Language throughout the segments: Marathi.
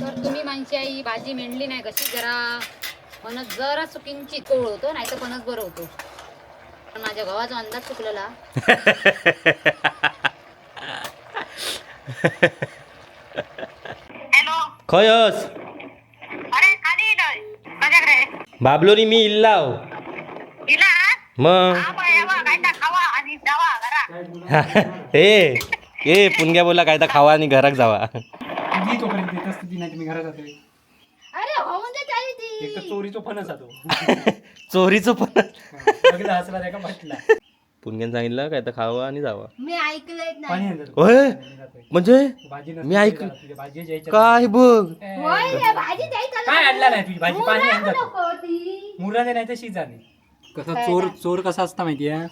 तर तुम्ही माणशी आई भाजी मेंढली नाही कशी जरा फणस जरा चुकींची कोळ होतो नाही तर फणस बरं होतो. पण माझ्या गव्हाचा अंदाज चुकलेला. हॅलो. खयस. अरे खाली इलोय माझ्याकडे. बाबलोनी मी इल्लाव मग बा यावा कायदा खावा आणि जावा घरा. ए ए पुणग्या बोला काय तर खावा आणि घरात जावा तुझी तोपर्यंत येत असते ती नाही तुम्ही घरात जाते. अरे होऊन दे ताई ती. एक तर चोरीचो फणस जातो चोरीचं पण बघितला हसला का म्हटला. पुणग्यान सांगितलं काय तर खावा आणि जावा. मी ऐकलंय पाणी नाही आणलं तू. ओय जातोय. म्हणजे? भाजी मी ऐक- भाजी काय बघ? ए, होय रे, भाजी द्यायची त्याला. काय आणला नाही तुझी भाजी? पाणी आणलं नको ती. मुराने नाही तर शिजाने कसा चोर. चोर कसा असता माहितीये? ए,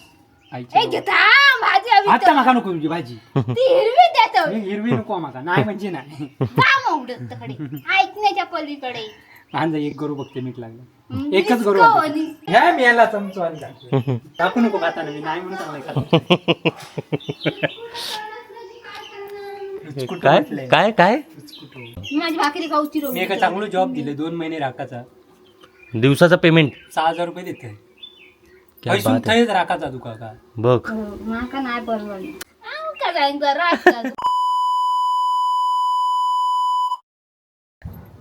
आईची घेता, भाजी हवी आता तर. माका नको तुझी भाजी. ती हिरवी देतो हे हिरवी नको माका नाही म्हणजे नाही. का मग तिकडे. ऐकण्याच्या पलीकडे. आणजा एक गरू बघते मीठ लागलं. एकच गरू आणते. आणि- ह्या मी याला चमचो आणि टाकतो. टाकू नको खाताना मी नाही म्हणून चांगलं खातो काय? काय काय? माझी भाकरी खाऊची मी एका चांगलं जॉब दिले दोन महिने राखाचा. दिवसाचा पेमेंट सहा हजार रुपये देते. पैसून बात आहे. थंयच राखाचा तुका का बघ नाही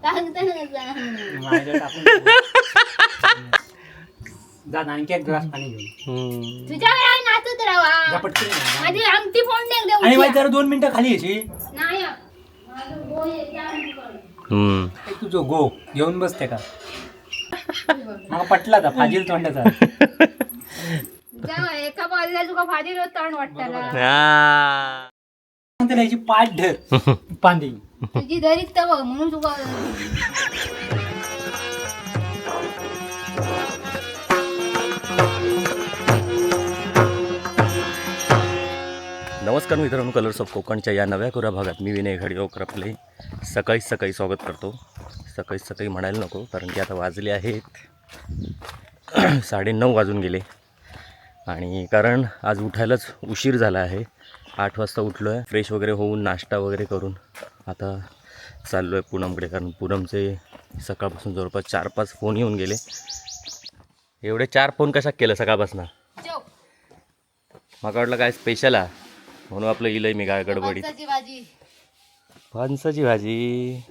आमका जाईन. माझ्या टाकून दे. जा आणखी एक ग्लास पाणी घेऊन हम्म. तुझ्या वेळा नाचत जा राहा पटकन ये. माझी अंगठी फोडणे आणि वाईट जरा दोन मिनिटं खाली येशी नाही माझं गोळ येते अंगठीकडे. हम्म. तुझं गो घेऊन बसते का मला पटला था फाजील तोंडाचा. एका बाजूला तुका फादी तण वाटताना आ. त्याला याची पाठ धर पांदी. तुझी दरीत तर बघ म्हणून तुका नमस्कार मित्रांनो कलर्स ऑफ कोकणच्या या नव्या कोऱ्या भागात मी विनय घडगावकर आपले सकाळीच सकाळी स्वागत करतो. सकाळीच सकाळी म्हणायला नको कारण की आता वाजले आहेत. साडेनऊ वाजून गेले. आणि कारण आज उठायलाच उशीर झाला आहे. आठ वाजता उठलो आहे फ्रेश वगैरे होऊन नाश्ता वगैरे करून आता चाललो आहे पूनमकडे कारण पूनमचे सकाळपासून जवळपास चार पाच फोन येऊन गेले. एवढे चार फोन कशा केलं सकाळपासून. मला वाटलं काय स्पेशल आहे म्हणून आपलं इलंय मी काय गडबडीत फणसाची भाजी.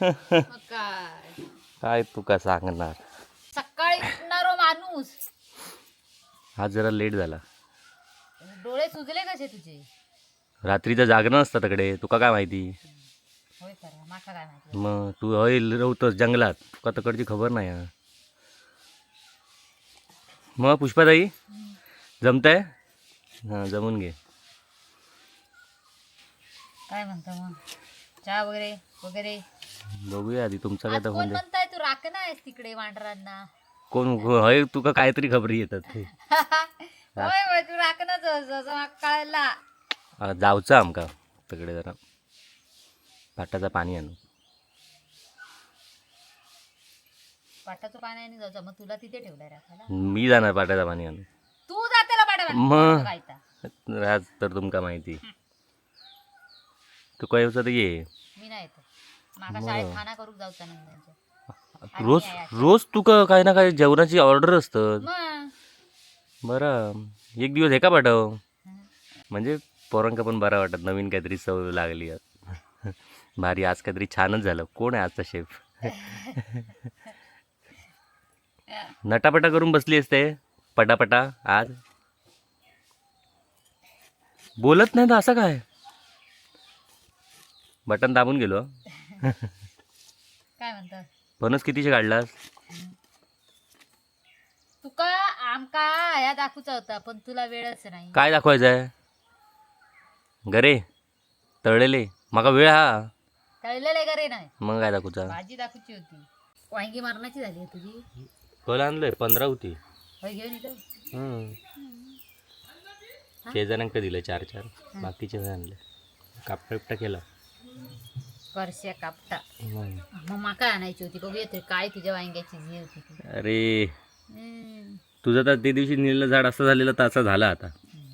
मग काय? काय तू का सांगणार? सकाळी उठणारो माणूस. आज जरा लेट झाला. डोळे सुजले कसे तुझे? रात्रीचं जागरण असतं तिकडे. तुका काय माहिती? होय खरं माका काय माहिती? मग तू हय रवतोस जंगलात. तुका तिकडची खबर नाही हा. मग पुष्पाताई जमतंय? हां जमून घे. काय म्हणतो मग? चहा वगैरे वगैरे? बघूया आधी तुमचा काय आज तर कोण होऊन म्हणताय तू राखण आहेस तिकडे वांढरांना कोण हय तुका काहीतरी खबरी येतात ते. होय होय तू असं माका कळला जाऊचं आमका तिकडे जरा. पाटाचं पाणी आणू. पाटाचं पाणी आणि मग तुला तिथे ठेवलाय राखायला? मी जाणार पाटाचं पाणी आणू. तू जातेला पाटा मग. आज तर तुमका माहिती तू काय तर ये. मी नाही येतो. माका शाळेत खाना करूक जाऊचा नाही त्यांच्या रोज रोज तुका काय ना काय जेवणाची ऑर्डर असतं? बरं. एक दिवस हे का पाठव? म्हणजे पोरांका पण बरं वाटत नवीन काहीतरी सवय लागली. भारी आज काहीतरी छानच झालं. कोण आहे आजचा शेफ नटापटा करून बसली असते पटापटा आज? बोलत नाही तर असं काय? बटन दाबून गेलो. काय म्हणतात? फणस कितीचे काढलास? तुका आमका ह्या दाखवचा होता पण तुला वेळच नाही. काय दाखवायचं आहे गरे तळलेले. माका वेळ हा. तळलेले घरे नाही. मग काय दाखवचा? भाजी दाखवची होती. वांगी मारण्याची झाली आहे तुझी फळ आणलंय पंधरा होती. होय घेऊन येतो शेजाऱ्यांका दिलं चार चार बाकीचे आणले. कापटा बिपटा केला. करश्या कापटा. मग. माका आणायची होती बघूया तरी काय तुझ्या वांग्याची झी होती ती. अरे. हम्म, तुझं तर ते दिवशी निलं झाड असं झालेलं तसा झाला आता.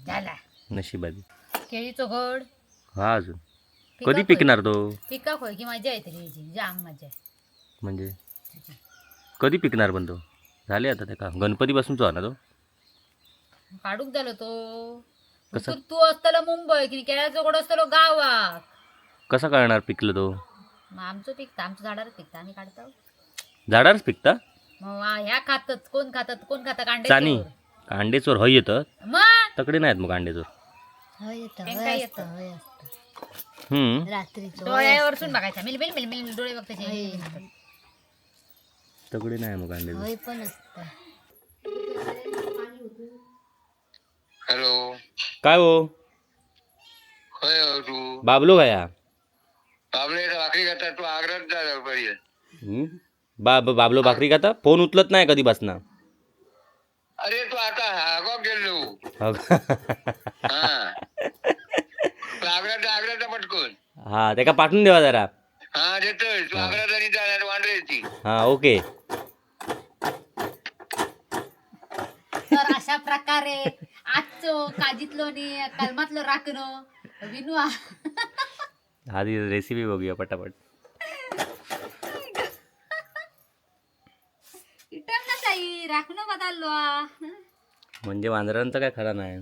झाला. नशिबादी केळीचं घड हा अजून. कधी पिकणार तो? पिका होय की मजा येते घ्यायची जाम मजा आहे. म्हणजे? कधी पिकणार पण तो? झाले आता ते का? गणपतीपासूनच हो ना तो? काढूक झालो तो. कसं? तू तू मुंबई की केळ्याचं गोड असतलो गावात. कसा कळणार पिकलं तो? मग आमचं पिकतं आमचं झाडावर पिकतं आम्ही काढतो. झाडावरच पिकता? मग वा- ह्या खातात कोण खातात कोण खातात कांडे चानी कांडेचोर हय येतं. मग? तकडे नाहीत मग कांडेचोर. येतं हम्म. डोळ्यावरसून बघायचा मिल मिल मिल मिल डोळे बघताचे तकडे नाही मग कांडेचोर. हॅलो. काय हो? होय हो बाबलो गाया बाबलो भाकरी खाता फोन उचलत नाही कधी बसना अरे तू आता हागॉक गेलो हो हा तू आग्रात पटकून हा त्याका पाठवून देवा जरा हा देतोय तू आग्रात आणि जाणार येते हा ओके तर अशा प्रकारे आजचो काजीतलो आणि कलमातलो राखणं विनू आधी रेसिपी बघूया पटापट. इटम ना राखणं बदललो म्हणजे वांदरांचं काय खरा नाही.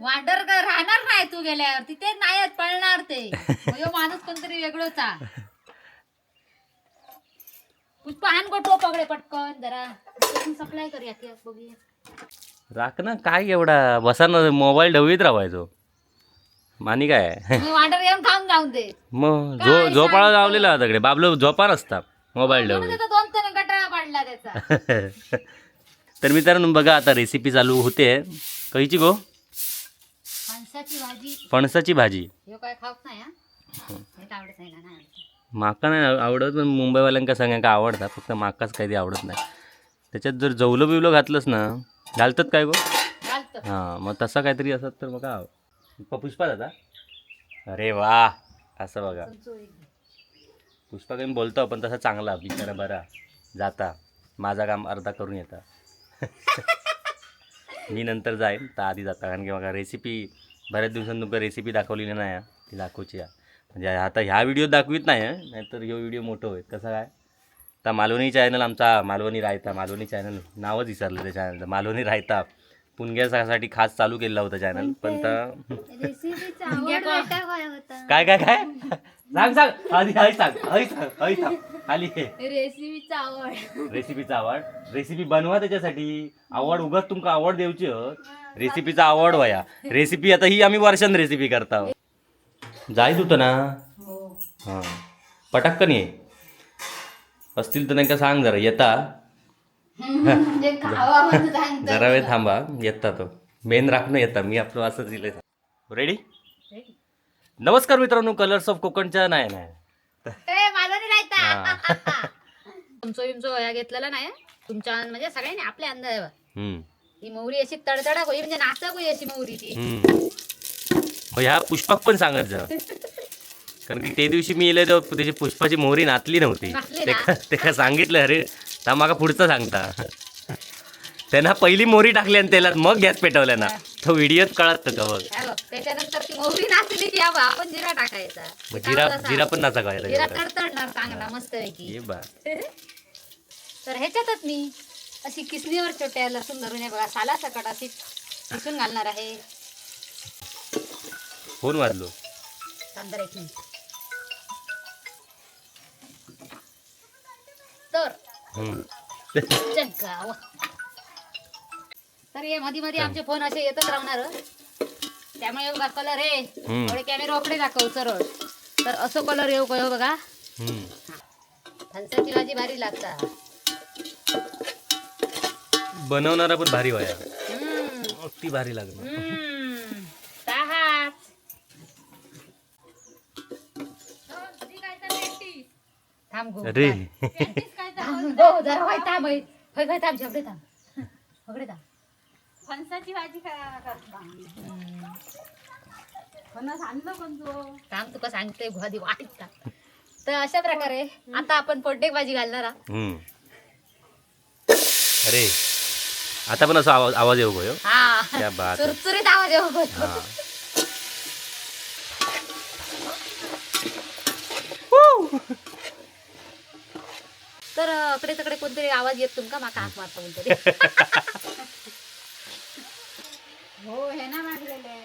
वांडर का राहणार नाही तू गेल्यावर तिथे नाही पळणार ते. माणूस कोणतरी वेगळंच. आ. पुष्पा हान गोठो पगडे पटकन जरा. सप्लाय करूया बघूया. राख ना काय एवढा? बसा ना मोबाईल ढवळीत राहायचो मानी काय मग वांडर येऊन खाऊन जाऊन दे. मग झो झोपाळा लावलेला तकडे बाबलो झोपा नसता मोबाईल म्हणून ढवळीत त्याचा दोन तीन गटाळा पडला त्याचा. तर मित्रांनो बघा आता रेसिपी चालू होते. कहीची गो? भाजी. फणसाची भाजी. ह्यो काय खाऊच नाही हा? हे तर आवडत नाही ना नाही आवडत. माका नाही आवडत पण मुंबईवाल्यांका सगळ्यांका आवडतात फक्त माकाच काही ते आवडत नाही. त्याच्यात जर जवलं बिवलं घातलंस ना घालतात काय गो? घालतं हां मग तसा काहीतरी असत तर मग आव प- पुष्पा दादा? अरे वा असं बघा. पुष्पा काही बोलतो पण तसा चांगला बिचारा बरा. जाता. माझा काम अर्धा करून येता. मी नंतर जाईन तर आधी जाता. कारण की बघा रेसिपी बऱ्याच दिवसांनी तुमका रेसिपी दाखवली नाही हा. ती दाखवची आहे म्हणजे आता ह्या व्हिडिओ दाखवीत नाही आहे नाहीतर ह्यो व्हिडिओ मोठं होईल. कसं काय? तर मालवणी चॅनल आमचा मालवणी रायता मालवणी चॅनल नावच विसरलं त्या चॅनलचं मालवणी रायता. पुणग्यासाठी खास चालू केलेला होता चॅनल पण तर काय काय काय सांग सांग. आधी हय सांग. हय सांग हय सांग. खाली रेसिपीचा आवड. रेसिपीचा आवड. रेसिपी बनवा त्याच्यासाठी. आवड उगाच तुमका आवड देऊची रेसिपीचा आवड वया. रेसिपी आता ही आम्ही वर्षान रेसिपी करता जायत होतं ना. हां. पटाक्कन ये. असतील तर नाही सांग जरा. येता. जरा वेळ थांबा येता तो. मेन राखणं येता मी आपलं असं दिलंय. रेडी नमस्कार मित्रांनो कलर्स ऑफ कोकणच्या नाही नाही. हा. तुमचं घेतलेला नाही तुमच्या म्हणजे सगळ्यांनी आपल्या अंदाज हम्म, ही मौरी अशी तडतडा होई म्हणजे नाचक होई अशी मौरी ती. मग ह्या पुष्पाक पण सांगत जा. कारण की ते दिवशी मी येले तेव्हा त्याची पुष्पाची मोहरी नाचली नव्हती. ते का सांगितलं अरे ता माका पुढचं सांगता. त्यांना पहिली मोहरी टाकली आणि तेलात मग गॅस पेटवल्या ना. तो व्हिडिओत कळत का बघ. हे बघ, त्याच्यानंतर ती मौरी नाचली की आबा आपण जिरा टाकायचा. मग जिरा जिरा पण जिरा तडतडणार चांगला ये बा. तर ह्याच्यातच मी अशी किसणीवर छोट्या लसूण धरून हे बघा साला सकट अशी किसून घालणार आहे. फोन वाजलो? तर. तर हे मध्ये मध्ये आमचे फोन असे येतच राहणार त्यामुळे बघा कलर हे. थोडे कॅमेरा रोकडे दाखव सरळ. तर असं कलर येऊ कळ बघा. हम्म. फणसाची भाजी भारी लागता. बनवणारा पण भारी वया हम्म. ती भारी लागणार. थांब गो. अरे. थांब गो जरा वाय थांब ऐ. होय होय थांब झगडे थांब झगडे थांब फणसाची भाजी फणस आणलं पण तू थांब तुका सांगते भाजी वाईट का तर अशा प्रकारे आता आपण पोटेक भाजी घालणार आहोत. हम्म. अरे आता पण असा आवाज आवाज येऊ गयो हा क्या बात आहे. चुरचुरीत आवाज येऊ गो. हा तर अकडे तकडे कोणतरी आवाज येत तुमका? माका हात मारता कोणतरी. हो हे ना मागलेले.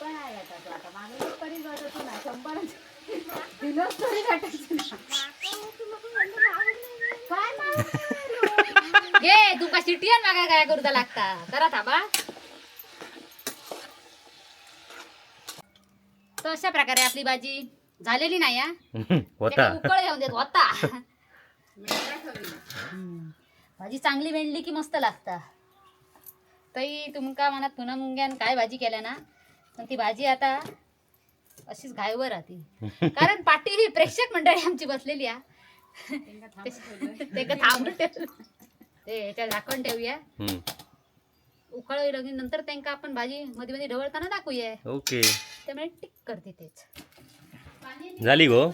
पण आहे आता तू आता मागले तरी जात तू ना शंभर दिलोच तरी भेटायचं ना. काय मागलं? घे तुमका सिटीयन मागा काय करूचा लागता? करा थांबा. तर अशा प्रकारे आपली भाजी झालेली नाही हा? होता. त्याला उकळ येऊन देत होता. भाजी चांगली वेंडली की मस्त लागता. तरी तुमका मनात पुन्हा मुंग्यान काय भाजी केल्या ना? पण ती भाजी आता अशीच घायवर राहते. कारण पाठी ही प्रेक्षक मंडळी आमची बसलेली ते का थांबून ठेवलं. ते ह्याच्यात झाकण ठेवूया. हम्म. उकळ लगेच नंतर त्यांका आपण भाजी मध्ये मध्ये ढवळताना दाखवूया. ओके. त्यामुळे टिक करते तेच. झाली गो.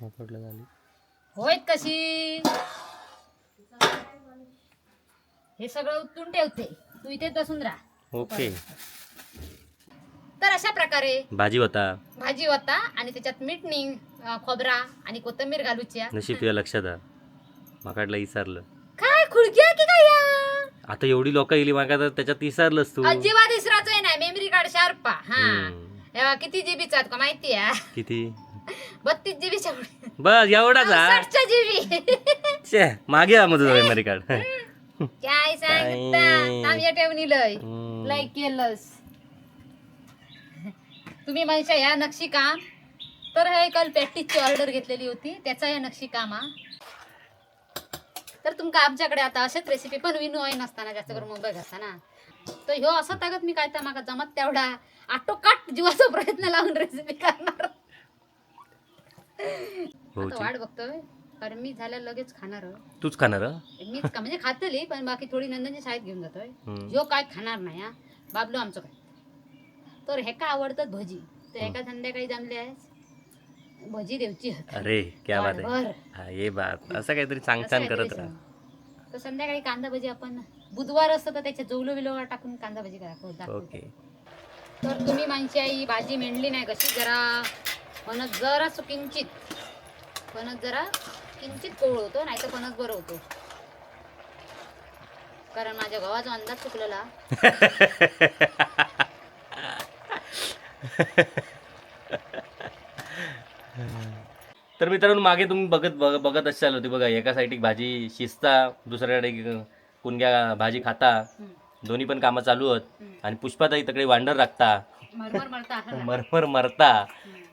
झाली. होय कशी? हे सगळं उतरून ठेवते. तू इथे बसून राहा. ओके. तर अशा प्रकारे भाजी होता. भाजी होता आणि त्याच्यात मीठ नी अं, खोबरा आणि कोथिंबीर घालूच्या नशीब तुझ्या लक्षात आ माकाडला विसरलं काय खुडकी आहे की काय? आता एवढी लोक येली माका तर त्याच्यात विसरलंस तू. अजिबात इसराचोय नाही. मेमरी कार्ड शार्पा. हा. हे बघा, किती जीबीचा का माहिती आहे? किती? बत्तीस जीबीच्या बस एवढाच हा जीबी. छे, मागे आ मग मेमरी कार्ड काय सांगता? काय? तांब्या ठेवून लय. हम्म. लाईक केलंस. तुम्ही म्हणशा ह्या नक्षी काम तर हे काल पॅटीसची ऑर्डर घेतलेली होती. त्याचा हे नक्षी काम हा तर तुमका आमच्याकडे आता असेच रेसिपी पण विनू आहे नसताना जास्त करून मुंबई असताना तर ह्यो असं तागत मी काय तर माका जमत तेवढा. आटोकाट जीवाचा प्रयत्न लावून रेसिपी करणार. आता वाट बघतोय कारण मी झाल्या लगेच खाणार. तूच खाणार हं? मीच का म्हणजे खातली पण बाकी थोडी नंदनची शाळेत घेऊन जातोय. हम्म. ह्यो काय खाणार नाही हा? बाबलो आमचं काय? तर हेका आवडतात भजी? तर एका संध्याकाळी जमले आहेस भजी देवची. अरे क्या बात आहे. बरं. हा, ये बात असं काहीतरी चांग छान करत राहा. तर संध्याकाळी कांदा भजी आपण बुधवार असतं तर त्याच्या जवलो बिलो टाकून कांदा भजी करा. दाखवू. ओके. तर तुम्ही माणशी ही भाजी मेंढली नाही कशी जरा फणस जरा किंचित फणस जरा किंचित कोळ होतो नाही तर फणस बरं होतो. कारण माझ्या गव्हाचा अंदाज चुकलेला. तर मित्रांनो मागे तुम्ही बघत बघ बघत असाल होते बघा एका साईड भाजी शिजता दुसऱ्याकडे कुणग्या भाजी खाता दोन्ही पण कामं चालू आहेत आणि पुष्पाताई तकडे वांडर राखता. मरमर मरता. मरमर मरता.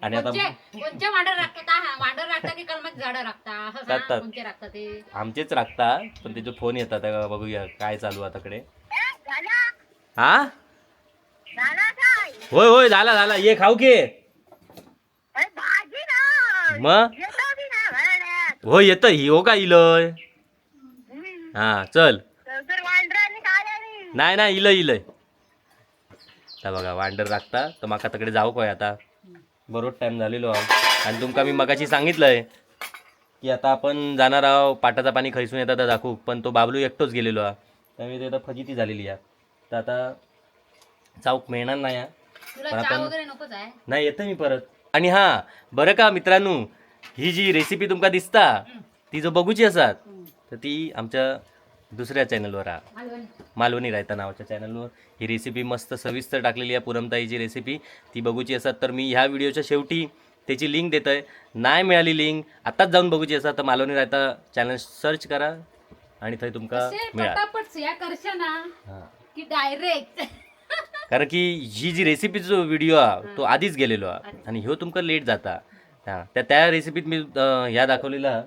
आणि आता कोणचे कोणचे वांडर राखता? हा वांडर राखता की कलमच झाडं राखता? असं सांग, राखतात. कोणचे राखता ते? आमचेच राखता पण त्याचे फोन येतात. आता बघूया काय चालू आहे तकडे. हा? होय होय झाला झाला. ये खाऊ की. अरे भाजी ना. मग. हो येतं. ही हो का इलय. हा चल तर तर वांढरांनी खाल्यानी नाही नाही इलय इलय. आता बघा वांडर राखता तर माका तकडे जाऊ काय आता. बरोबर टाइम झालेलो आहो. आणि तुमका मी मगाशी सांगितलंय की आता आपण जाणार आहो पाटाचा पाणी खैसून येतात दाखवू. पण तो बाबलू एकटोच गेलेलो हा. त्यामुळे ते आता फजिती झालेली आहे तर आता चाऊक मिळणार नाही हा. पण आपण- नाही येतं मी परत. आणि हा बरं का मित्रांनो ही जी रेसिपी तुमका दिसता ती जो बघूची असतात तर ती आमच्या दुसऱ्या चॅनलवर हा मालवणी रायता नावाच्या चॅनलवर. ही रेसिपी मस्त सविस्तर टाकलेली आहे पुरमताईची रेसिपी ती बघूची असतात तर मी ह्या व्हिडिओच्या शेवटी त्याची लिंक देत आहे नाही मिळाली लिंक आत्ताच जाऊन बघूची असतात तर मालवणी रायता चॅनल सर्च करा आणि थंय तुमका असे मिळा की डायरेक्ट कारण की ही जी रेसिपीचो व्हिडिओ हा. तो आधीच गेलेलो हा आणि ह्यो तुमका लेट जाता. त्या त्या रेसिपीत मी ह्या दाखवलेला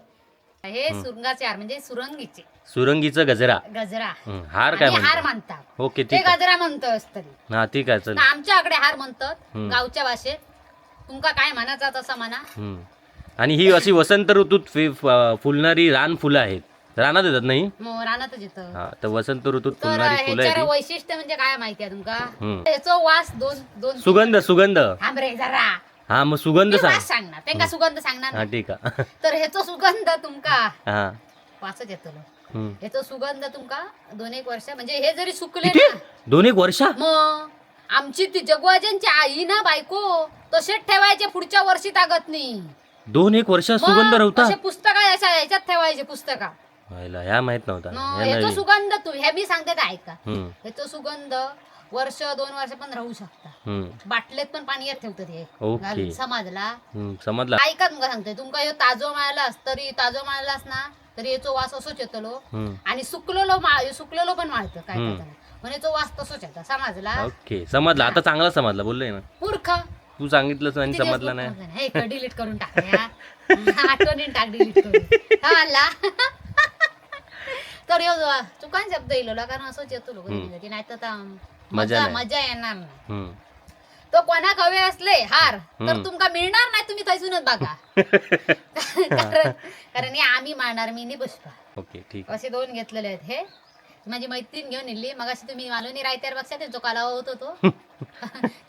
हा. सुरंगाचे हार म्हणजे सुरंगीचे. सुरंगीचं गजरा. गजरा. हं, हार काय आणि हार म्हणतो म्हणतात. ओके ते ठीक आहे. गजरा म्हणतोस तरी. हा ठीक आहे चल. आमच्याकडे हार म्हणतात हम्म. गावच्या भाषेत. तुमका काय म्हणायचा तसा म्हणा. हं. आणि ही अशी वसंत ऋतूत फि- फ- फुलणारी रान फुलं आहेत. रानात येतात नाही? मग रानातच येतं. हा तर वसंत ऋतूत तर फुलणारी फुलं आहेत वैशिष्ट्य म्हणजे काय माहितीये तुमका? हम्म. त्याचा वास दोन दोन सुगंध सुगंध. थांब रे जरा. हा मग सुगंध सांग. वास सांगणार. त्यांना सुगंध सांगणार हा नाही. ठीक आहे. तर ह्याचा सुगंध तुमका हा. वाचत येतो हं. ह्याचा सुगंध तुमका दोन एक वर्ष म्हणजे हे जरी सुकले किती? ना दोन एक वर्षा? मग आमची ती जगवाजनची आई ना बायको तसेच ठेवायचे पुढच्या वर्षी तागत नाही. दोन एक वर्ष सुगंध रवता पुस्तका याच्यात ठेवायचे पुस्तका. ह्या माहीत नव्हता. ह्या याचा नवीन. सुगंध तू हे मी सांगते ते ऐका. हम्म, याचा सुगंध वर्ष दोन वर्ष पण राहू शकता. हम्म, बाटलेत पण पाणी येत ठेवतं ते. ओके. घालून. समजला. हम्म, समजला. ऐका तुमका सांगते तुमका ह्यो ताजो माळलास तरी ताजो माळलास ना तरी याचो वास असोच येतलो हम्म, आणि सुकलेलो माळ सुकलेलो पण माळतं काय हम्म. करताना तो वास तसोच येतो समजला. ओके. समजला आता चांगला समजला बोललोय ना. मूर्ख तू सांगितलंच आणि किती दिवस समजला नाही. हे डिलीट करून टाक हा. आठवणीन टाक डिलीट करून. समजला तर ह्यो जो चुकान शब्द येलो कारण असोच येतो लोक. नाही तर मजा मजा येणार नाही. हम्म. तो कोणाक हवे असले हार तर हम्म. तुमका मिळणार नाही तुम्ही थंयसूनच बघा. कारण कारण हे आम्ही मारणार मी नि पुष्पा ओके ठीक असे दोन घेतलेले आहेत हे. माझी मैत्रीण घेऊन येली मग अशी तुम्ही मालवणी रायत्यार बघता त्यांचा कालावा होतो तो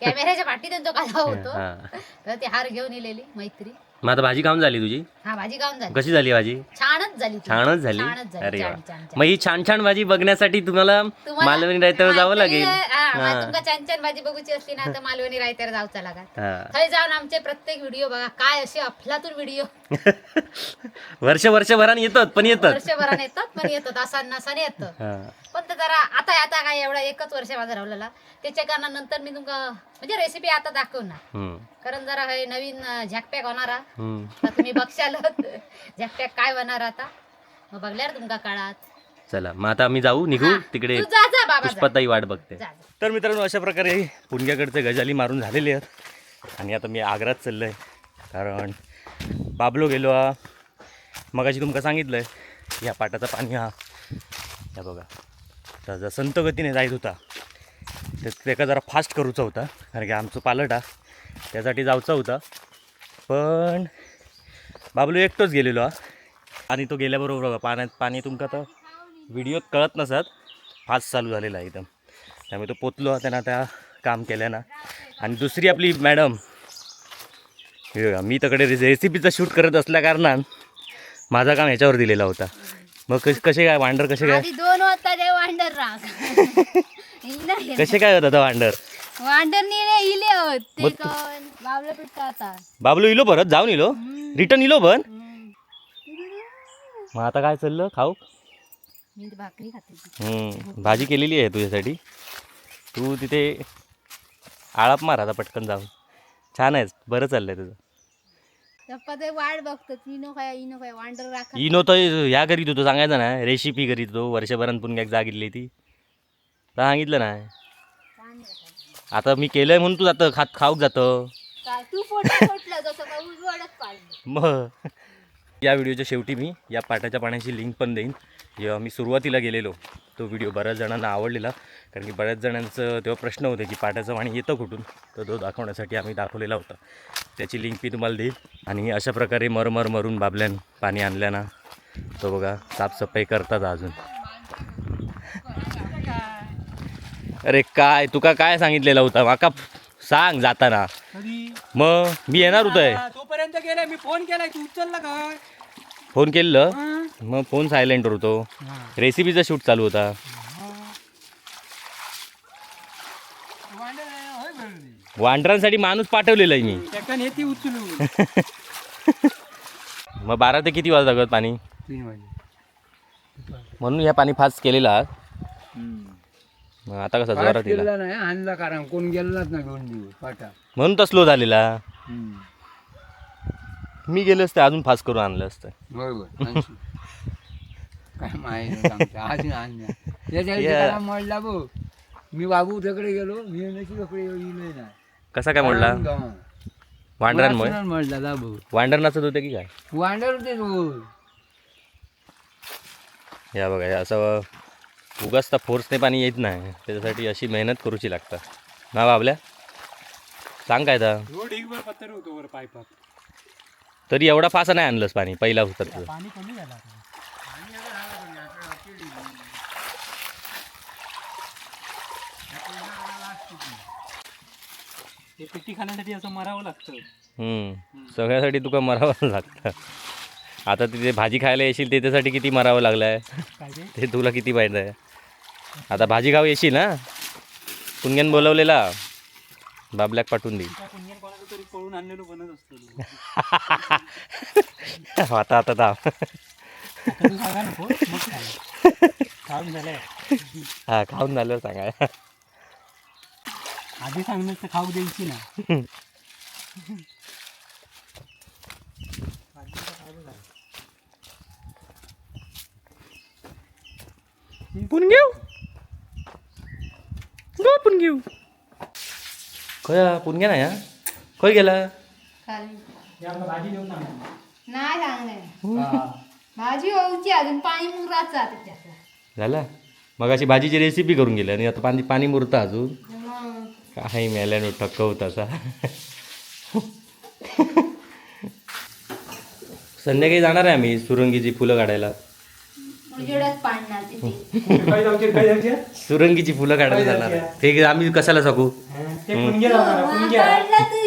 कॅमेऱ्याच्या पाठी त्यांचा कालावा होतो. हा तर ते हार घेऊन येलेली मैत्री. मग आता भाजी काम झाली तुझी हा भाजी गाऊन झाली कशी झाली भाजी छानच झाली ती. छानच झाली छानच झाली अरे वा छान, छान, छान. मग ही छान छान भाजी बघण्यासाठी तुम्हाला तुम्हाला- मालवणी रायत्यावर हा, जावं लागेल हा, मग हा. तुमका छान छान भाजी बघूची असली ना तर मालवणी रायत्यार जाऊचा लागत हा. थंय जाऊन आमचे प्रत्येक व्हिडिओ बघा काय असे अफलातून व्हिडिओ वर्ष वर्षभरान येतात पण येतात वर्षभराने येतात पण येतात असा नसाने येतं हा. पण ते जरा आता आता काय एवढा एकच वर्ष माझा राहिलेला. त्याच्या कारणानंतर मी तुमका म्हणजे रेसिपी आता दाखवणार हम्म, कारण जरा हे नवीन झॅकपॅक होणारा हम्म. तर तुम्ही बघशाल. झॅकपॅक काय होणार आता? मग बघल्यावर तुमका काळात चला मग आता आम्ही जाऊ निघू तिकडे. तू जा जा बाबा जा. पुष्पाताई वाट बघते. जा, जा. तर मित्रांनो अशा प्रकारे पुणग्याकडचे गजाली मारून झालेले आहेत. आणि आता मी आग्रात चाललो आहे कारण बाबलो गेलो हा. मगाशी तुमका सांगितलं आहे या पाटाचा पाणी हा. या बघा. तर जर संत गतीने जायत होता तर त्याका जरा फास्ट करूचा होता कारण की आमचं पालट हा त्यासाठी जाऊचा होता. पण बाबलू एकटोच गेलेलो हा. आणि तो गेल्याबरोबर बघा पाण्यात पाणी तुमका तर व्हिडिओत कळत नसत. फास्ट चालू झालेला आहे एकदम. त्यामुळे तो पोचलो त्यांना त्या काम केलं ना. आणि दुसरी आपली मॅडम हे मी तकडे रेसिपीचं शूट करत असल्या कारणान माझा काम ह्याच्यावर दिलेला होता. मग कश कसे काय वांडर कसे काय? आधी दोन होता ते वांडर राग. कसे काय होत आता वांडर? वांडर निळे इले होत. ते मग तू- कोण? बाबला पिट्टा आता बाबलो इलो परत? जाऊन इलो? रिटर्न इलो पण? मग आता काय चाललं? खाऊ? मी तर भाकरी खाते. हम्म, भाजी केलेली आहे तुझ्यासाठी. तू तिथे आळाप मार आता पटकन जाऊन. छान आहेस. बरं चाललंय तुझं. वाट इनो काय इनो काय वांडर राखा. इनो तर ह्या करीत होतो सांगायचं ना. रेसिपी करीत होतो. वर्षभरात पुन्हा एक जागितली ती सांगितलं ना. आता मी केलंय म्हणून तू जातं खात खाऊक जातं. काय तू फोटो फोटलं जसं काय उजवडच पाडलं. मग. या व्हिडिओच्या शेवटी मी या पाटाच्या पाण्याची लिंक पण देईन. जेव्हा मी सुरुवातीला गेलेलो तो व्हिडिओ बऱ्याच जणांना आवडलेला. कारण की बऱ्याच जणांचं तेव्हा प्रश्न होते की पाटाचं पाणी येतं कुठून? तर तो दाखवण्यासाठी आम्ही दाखवलेला होता. त्याची लिंक मी तुम्हाला देईल आणि अशा प्रकारे मरमर मरून बाबल्यान पाणी आणल्याना तो बघा साफसफाई करतात अजून. अरे काय तुका काय सांगितलेला होता? माका सांग जाताना. मग मी येणार होतोय. तोपर्यंत गेलाय मी फोन केलाय तू उचलला काय फोन केलं. मग फोन सायलेंटवर होतो. रेसिपीचा शूट चालू होता. होय. वांडरांसाठी माणूस पाठवलेला आहे मी मग बारा ते किती वाजता लागत पाणी? म्हणून या पाणी फास्ट केलेला. आता कसा जोरात दिला गेला नाही आणला कारण कोण गेलाच ना दोन दिवस पाटा म्हणून तर स्लो झालेला. मी गेलो असतं अजून फास्ट करून आणलं असतं. बरोबर काय माहिती सांगता आज आणल्या त्याच्या या. त्याला म्हणला बघ मी बाबू तिकडे गेलो मी नशी तिकडे ना कसा काय म्हणला वांडरांमुळे म्हणला दाबू वांडर नाचत होते की काय? वांडर होते या बघा हे असं उगाच फोर्सने पाणी येत नाही. त्याच्यासाठी अशी मेहनत करूची लागतात ना बाबल्या? सांग काय तर रोड ढीगभर पत्तर होतो वर पायपात. तरी एवढा फासा नाही आणलंस पाणी पहिला होता तुझं पाणी कमी झाला ते पिट्टी खाण्यासाठी असं मरावं लागतं. हम्म. सगळ्यासाठी तुका मरावं लागतं. आता तिथे भाजी खायला येशील त्याच्यासाठी किती मरावं लागलं आहे काय ते? ते तुला किती माहीत आहे? आता भाजी खाऊ येशील ना पुणग्यान बोलवलेला? बाबल्याक पाठवून देईल त्या तरी पळून आणलेलो बनत असतो आता आता नको मग काय खाऊन झालंय. हा खाऊन झालं सांगा. आधी सांगणार तर खाऊ द्यायची ना पुन घेऊ? गो पुन घेऊ? खय पुन घे ना या खय गेला. हे भाजी देऊन ना नाही सांगणार भाजी होऊची अजून पाणी मुराचा त्याच्यात. झाला? मग अशी भाजीची रेसिपी करून गेली आणि आता पाणी पाणी मुरतं अजून. मग. काही मेल्यानो ठक्कवत असा. संध्याकाळी जाणार आहे आम्ही सुरंगीची फुलं काढायला. उजेडच पाडणार तिथे काय जाऊचे काय जाऊचे सुरंगीची फुलं काढायला जाणार आहे. ते आम्ही कशाला सांगू? ते पुणगे राहणार पुणगे कळलं तू.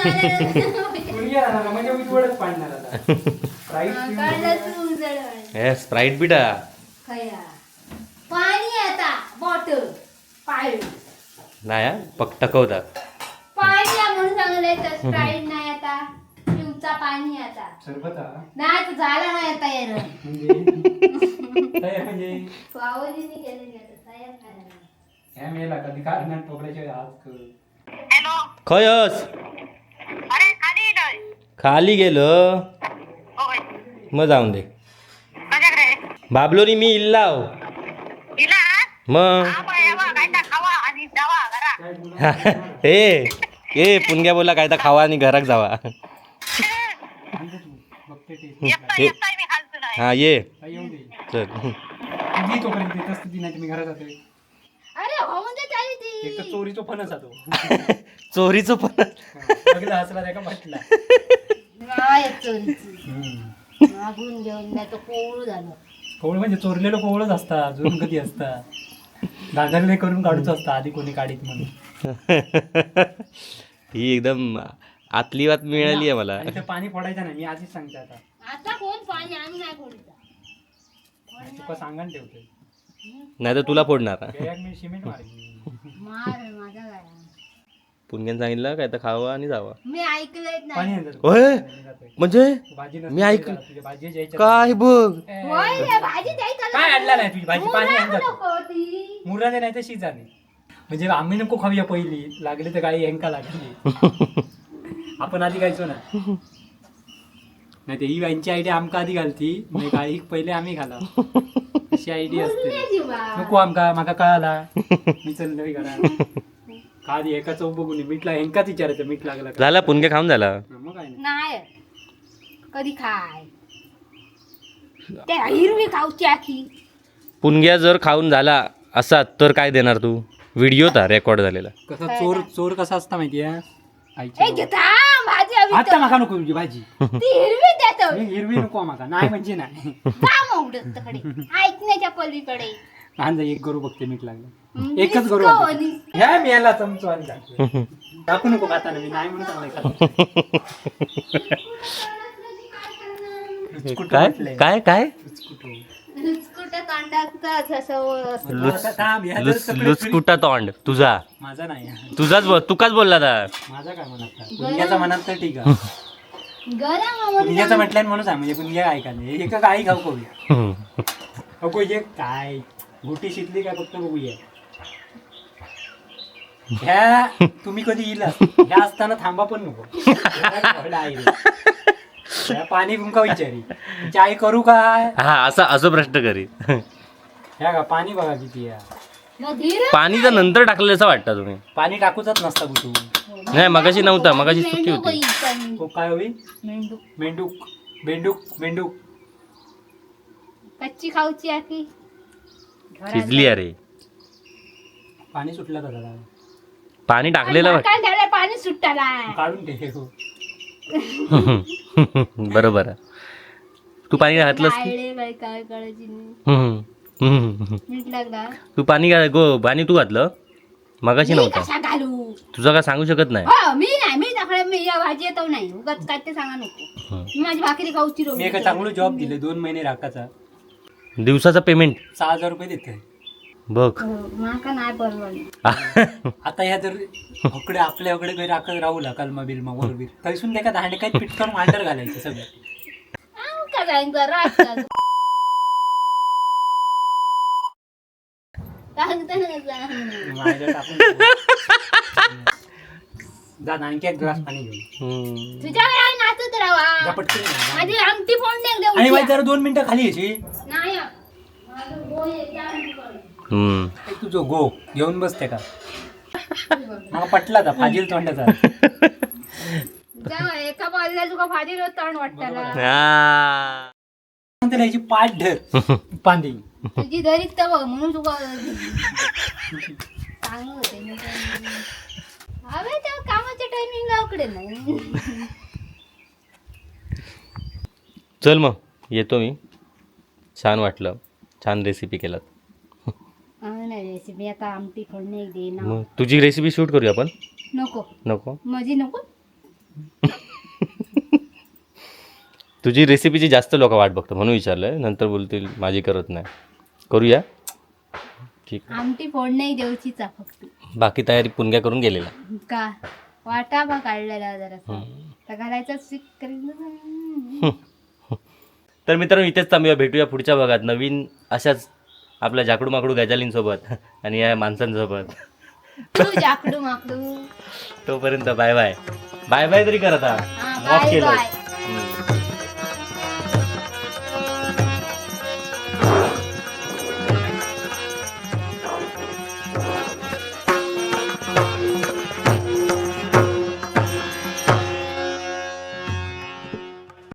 राहणार म्हणजे पाडणार आता. हे स्प्राईट बिटा खया. पाणी आता बॉटल नाही हा, पक टकवता पाणी आहे म्हणून सांगले तर स्प्राईट नाही आता. पाणी आता. सरबत हा. नाही तर झाला नाही आता यार म्हणजे? काय म्हणजे? पावजीने केलं गेलं तयार करायला ह्या मेला कधी काढणार टोकड्याच्या हात? हॅलो खयस. अरे खाली गेलं. होय. मग जाऊन दे. माझ्याकडे. बाबलोनी मी इल्लाव तिला मग. आबा यावा काय तर खावा आणि जावा घरा. ए ए पुणग्या बोला काय तर खावा आणि घरात जावा. एकटा मी खालतो नाही हा ये दे. चल. तुझी तोपर्यंत देत असते ती नाही तर मी घरात जातोय अरे होऊन दे चाली ती एक तर चोरीचो फणस जातो चोरीचं पण बघितलं हसला त्या का म्हटला. नाही चोरीची. मागून घेऊन नाही तर कोवळू झालं. कोवळ म्हणजे चोरलेलं कोवळच असता अजून कधी असता. दादरले करून काढूच असता आधी कोणी काढीत म्हणून. ही एकदम आतली बात मिळाली आहे मला. आणि ते पाणी फोडायचं नाही मी आधीच सांगते आता. आता कोण पाणी आम्ही नाही फोडता? तुका सांगान ठेवते नाही तर तुला फोडणार. मी सिमेंट मारली मार माझा गाडा पुणग्यान सांगितलं काय तर खावा आणि जावा. मी ऐकलंच पाणी नाही आणलं होय. म्हणजे? भाजी मी ऐक- भाजी जायच्या काय बघ? होय रे, भाजी द्यायचं काय आणला नाही तुझी भाजी? पाणी मुलाला आणलं. नको ती. मुराने नाही तर शिजाने. म्हणजे आम्ही नको खाऊया पहिली. लागली तर गाई हेंका लागली. आपण आधी खायचो ना. नाही ते ही यांची आयडिया आमका आधी घालती म्हणजे गाई पहिले आम्ही घाला अशी आयडिया असते. नको आमका माका कळाला. मी चाललोय घरा का आधी एका चौक बघून मीठला हेंकाच विचारायचं मीठ लागला का? झाला पुणग्या खाऊन झाला. मग काय नाही. नाही. कधी खाय? ते हिरवी खाऊची आखी. पुणग्या जर खाऊन झाला असा तर काय देणार तू? व्हिडिओ रेकॉर्ड झालेला. कसा चोर चोर कसा असता माहितीये? ए आईच्या घेता भाजी हवी आता तर. माका नको तुझी भाजी ती हिरवी देतो हे हिरवी नको माका नाही म्हणजे नाही का मोगडत कडे ऐकण्याच्या पलीकडे जा एक गरू बघते मीठ लागलं एकच गरू निस्को. निस्को. ह्या मियाला चमचो आणि. टाकू नको खाताना मी नाही म्हणून चांगलं खातो काय म्हटलंय. काय काय रुचकुटं. लुचकुटं तोंडाचं असं असं लुच आता थांब, ह्या जर लुच सगळं लुचकुटा तोंड? तुझा. माझा नाही. तुझाच बोल तुकाच बोलला दा माझा काय म्हणत म्हणत तर ठीक आहे. म्हणून सांग म्हणजे गुन्ह्या ऐकायला एक काही खाऊ खाऊया अगो हे काय? गोटी शिकली काय फक्त बघूया. ह्या तुम्ही कधी येईल ह्या असताना थांबा पण नको. ह्या आई रे. ह्या पाणी गुंका विचारी. चाय करू काय? हा असा असं प्रश्न करी. ह्या का पाणी बघा किती आहे. धीर पाणीचा नंतर टाकलं असं वाटतं तुम्ही. पाणी टाकूच नसता कुठून. नाही मगाशी नव्हता मगाशी सुट्टी मेंढूक होती. होईल, तो काय होई मेंढूक मेंढूक मेंढूक मेंढूक. कच्ची खाऊची आखी शिजली अरे. पाणी सुटलं का दादा पाणी टाकलेलं वाट काय झालं पाणी सुट्टाला काढून ठेव बरोबर. आहे. तू पाणी घातलंस की? काय करायची नाही हम्म. मीठ तू पाणी घा गो पाणी तू घातलं. मगाशी मी नव्हता. कशा घालू? तुझं काय सांगू शकत नाही? हो मी नाही मी दाखवलं मी या भाजी येतो नाही. उगाच काय ते सांगा नको. हं. मी माझी भाकरी खाऊची मी रोज एका चांगलं जॉब दिले दोन महिने राखाचा. दिवसाचं पेमेंट सहा हजार रुपये देते. बघ. माका नाही परवडलं. आता ह्या जर हकडे आपल्याकडे काही राखत राहू ला कलमा बिलमा वरबीर थैसून त्या दांडे काही पिटकन मांडर घालायचं सगळं. जाईन का? सांगता ना सांग. माझ्या टाकून जा ना, आणखी एक ग्लास पाणी घेऊन हम्म. तुझ्या वेळा नाचत जा राहा पटकन ये. माझी आमटी फोडणे देऊ आणि माझी जरा दोन मिनिटं खाली यायची नाही माझं आहे, त्या. तुझं गो घेऊन बसते का मला पटला फाजील तोंडाचा एका बाजूला तुका फादी तण वाटताला आ. त्याला याची पाठ धर पांदी तुझी धरीत तर बघ म्हणून तुका चांगलं होते मी त्या कामाच्या टायमिंगला उकडे नाही चल मग. येतो मी. छान वाटलं. छान रेसिपी केलात. नाही रेसिपी आता आमटी फोडणे एक दे ना. मग तुझी रेसिपी शूट करूया आपण? नको. नको? माझी नको? तुझी रेसिपीची जास्त लोक वाट बघतो म्हणून विचारलंय. नंतर बोलतील माझी करत नाही. करूया? ठीक आमटी फोडणे फक्त. बाकी तयारी पुणग्या करून गेलेला का? वाटा बा काढलेला जरा तर घालायचा मित्रांनो इथेच थांबूया. भेटूया पुढच्या भागात. नवीन अशाच आपल्या जाकडू माकडू गजालींसोबत आणि या माणसांसोबत. जाकडू माकडू तोपर्यंत बाय बाय. बाय बाय तरी करत बाय केलं